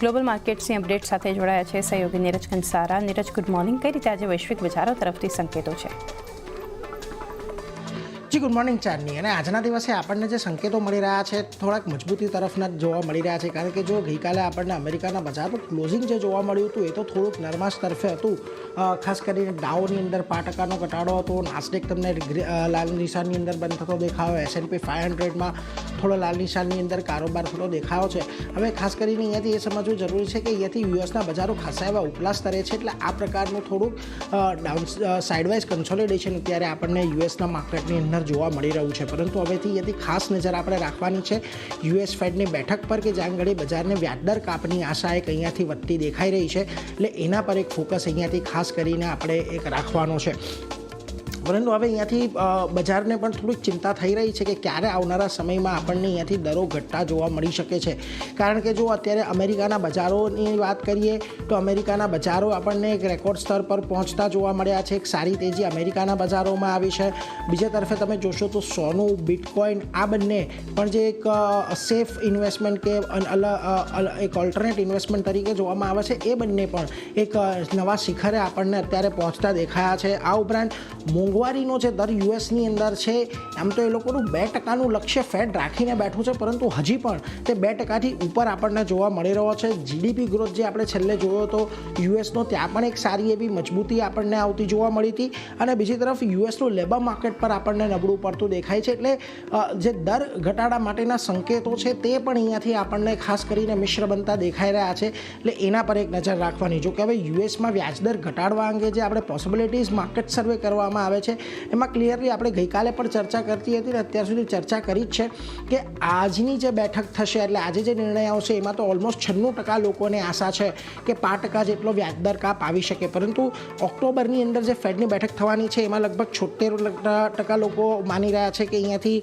Global માર્કેટ્સની update સાથે જોડાયા છે સહયોગી નીરજ કંસારા નીરજ ગુડ મોર્નિંગ કઈ રીતે આજે વૈશ્વિક બજારો તરફથી સંકેતો છે? જી ગુડ મોર્નિંગ, ચાંદની. અને આજના દિવસે આપણને જે સંકેતો મળી રહ્યા છે, થોડાક મજબૂતી તરફના જોવા મળી રહ્યા છે. કારણ કે જો ગઈકાલે આપણને અમેરિકાના બજારનું ક્લોઝિંગ જે જોવા મળ્યું હતું, એ તો થોડુંક નરમાશ તરફે હતું. ખાસ કરીને ડાઉની અંદર પાંચ ટકાનો ઘટાડો હતો નાસ્ટેક તમને લાલ નિશાનની અંદર બંધ થતો દેખાયો એસએનપી ફાઇવ હંડ્રેડમાં થોડો લાલ નિશાનની અંદર કારોબાર થતો દેખાયો છે. હવે ખાસ કરીને અહીંયાથી એ સમજવું જરૂરી છે કે અહીંયાથી યુએસના બજારો ખાસા એવા ઉપલા સ્તરે છે, એટલે આ પ્રકારનું થોડુંક ડાઉન સાઇડવાઇઝ કન્સોલિડેશન અત્યારે આપણને યુએસના માર્કેટની અંદર જોવા મળી રહ્યું છે. પરંતુ હવેથી એથી ખાસ નજર આપણે રાખવાની છે યુએસ ફેડની બેઠક પર કે જ્યાં આગળ બજારને વ્યાજદર કાપની આશા એક અહીંયાથી વધતી દેખાઈ રહી છે. એટલે એના પર એક ફોકસ અહીંયાથી ખાસ કરીને આપણે એક રાખવાનો છે. પરંતુ હવે અહીંયાથી બજારને પણ થોડીક ચિંતા થઈ રહી છે કે ક્યારે આવનારા સમયમાં આપણને અહીંયાથી દરો ઘટતા જોવા મળી શકે છે. કારણ કે જો અત્યારે અમેરિકાના બજારોની વાત કરીએ, તો અમેરિકાના બજારો આપણને એક રેકોર્ડ સ્તર પર પહોંચતા જોવા મળ્યા છે. એક સારી તેજી અમેરિકાના બજારોમાં આવી છે. બીજા તરફે તમે જોશો તો સોનું બિટકોઇન આ બંને પણ જે એક સેફ ઇન્વેસ્ટમેન્ટ કે એક ઓલ્ટરનેટ ઇન્વેસ્ટમેન્ટ તરીકે જોવામાં આવે છે. એ બંને પણ એક નવા શિખરે આપણને અત્યારે પહોંચતા દેખાયા છે. આ ઉપરાંત મોંઘવારીનો જે દર યુએસની અંદર છે, આમ તો એ લોકોનું બે ટકાનું લક્ષ્ય ફેડ રાખીને બેઠું છે, પરંતુ હજી પણ તે બે ટકાથી ઉપર આપણને જોવા મળી રહ્યો છે. જીડીપી ગ્રોથ જે આપણે છેલ્લે જોયો હતો યુએસનો ત્યાં પણ એક સારી એવી મજબૂતી આપણને આવતી જોવા મળી હતી અને બીજી તરફ યુએસનું લેબર માર્કેટ પર આપણને નબળું પડતું દેખાય છે. એટલે જે દર ઘટાડા માટેના સંકેતો છે તે પણ અહીંયાથી આપણને ખાસ કરીને મિશ્ર બનતા દેખાઈ રહ્યા છે. એટલે એના પર એક નજર રાખવાની. જો કે હવે યુએસમાં વ્યાજદર ઘટાડવા અંગે જે આપણે પોસિબિલિટીઝ માર્કેટ સર્વે કરવામાં આવે છે. એમાં ક્લિયરલી આપણે ગઈકાલે પણ ચર્ચા કરતી હતી ને અત્યાર સુધી ચર્ચા કરી જ છે કે આજની જે બેઠક થશે, એટલે આજે જે નિર્ણય આવશે, એમાં તો ઓલમોસ્ટ છન્નું ટકા લોકોને આશા છે કે પાંચ ટકા જેટલો વ્યાજદર કાપ આવી શકે. પરંતુ ઓક્ટોબરની અંદર જે ફેડની બેઠક થવાની છે, એમાં લગભગ છોતેર ટકા લોકો માની રહ્યા છે કે અહીંયાથી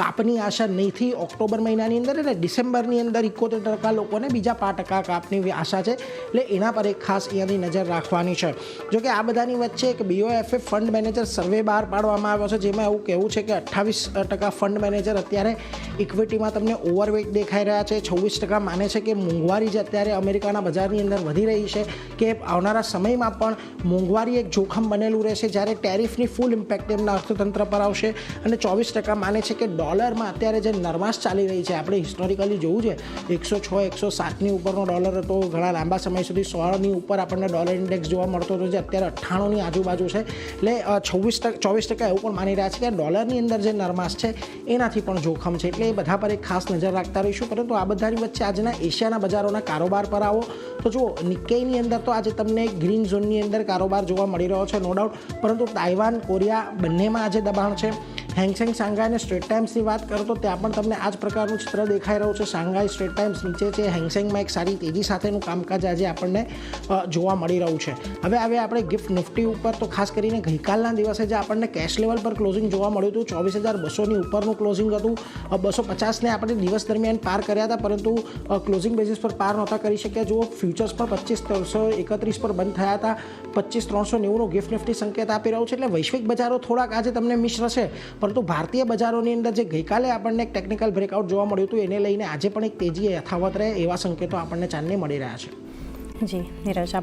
કાપની આશા નહીંથી ઓક્ટોબર મહિનાની અંદર એટલે ડિસેમ્બરની અંદર ઇકોતેર ટકા લોકોને બીજા પાંચ ટકા કાપની આશા છે. એટલે એના પર એક ખાસ અહીંયાથી નજર રાખવાની છે. જો કે આ બધાની વચ્ચે એક બીઓએફએ ફંડ મેનેજર સર્વે બહાર પાડવામાં આવ્યો છે, જેમાં એવું કહેવું છે કે અઠ્ઠાવીસ ટકા ફંડ મેનેજર અત્યારે ઇક્વિટીમાં તમને ઓવરવેટ દેખાઈ રહ્યા છે. છવ્વીસ ટકા માને છે કે મોંઘવારી જે અત્યારે અમેરિકાના બજારની અંદર વધી રહી છે. કે આવનારા સમયમાં પણ મોંઘવારી એક જોખમ બનેલું રહેશે જ્યારે ટેરિફની ફૂલ ઇમ્પેક્ટ એમના અર્થતંત્ર પર આવશે. અને ચોવીસ ટકા માને છે કે ડોલરમાં અત્યારે જે નરમાશ ચાલી રહી છે, આપણે હિસ્ટોરિકલી જોવું છે, એકસો છ, એકસો સાતની ઉપરનો ડોલર હતો, ઘણા લાંબા સમય સુધી સોળની ઉપર આપણને ડોલર ઇન્ડેક્સ જોવા મળતો હતો, જે અત્યારે અઠ્ઠાણુંની આજુબાજુ છે. એટલે છવ્વીસ ટકા ચોવીસ ટકા એવું પણ માની રહ્યા છે કે ડોલરની અંદર જે નરમાશ છે, એનાથી પણ જોખમ છે. એટલે એ બધા પર એક ખાસ નજર રાખતા રહીશું. પરંતુ આ બધાની વચ્ચે આજના એશિયાના બજારોના કારોબાર પર આવો. તો જુઓ, નિકેની અંદર તો આજે તમને ગ્રીન ઝોનની અંદર કારોબાર જોવા મળી રહ્યો છે, નો ડાઉટ. પરંતુ તાઇવાન, કોરિયા બંનેમાં આજે દબાણ છે. હેંગસેંગ શાંઘાઈ અને સ્ટ્રેટ ટાઈમ્સની વાત કરો તો ત્યાં પણ તમને આ જ પ્રકારનું ચિત્ર દેખાઈ રહ્યું છે. શાંઘાઈ સ્ટ્રેટ ટાઈમ્સ નીચે છે. હેંગસેંગમાં એક સારી તેજી સાથેનું કામકાજ આજે આપણને જોવા મળી રહ્યું છે. હવે હવે આપણે ગિફ્ટ નિફ્ટી ઉપર. તો ખાસ કરીને ગઈકાલના દિવસે જે આપણને કેશ લેવલ પર ક્લોઝિંગ જોવા મળ્યું હતું, ચોવીસ હજાર બસોની ઉપરનું ક્લોઝિંગ હતું. બસો પચાસને આપણે દિવસ દરમિયાન પાર કર્યા હતા, પરંતુ ક્લોઝિંગ બેઝિસ પર પાર નહોતા કરી શક્યા. જુઓ, ફ્યુચર્સ પર પચીસ ત્રણસો એકત્રીસ પર બંધ થયા હતા. પચીસ ત્રણસો નેવુંનું ગિફ્ટ નિફ્ટી સંકેત આપી રહ્યો છે. એટલે વૈશ્વિક બજારો થોડાક આજે તમને મિશ્ર છે. પરંતુ ભારતીય બજારોની અંદર જે ગઈકાલે આપણને એક ટેકનિકલ બ્રેકઆઉટ જોવા મળ્યું હતું, એને લઈને આજે પણ એક તેજી યથાવત રહે એવા સંકેતો આપણને ચાંદને મળી રહ્યા છે. જી, નીરજ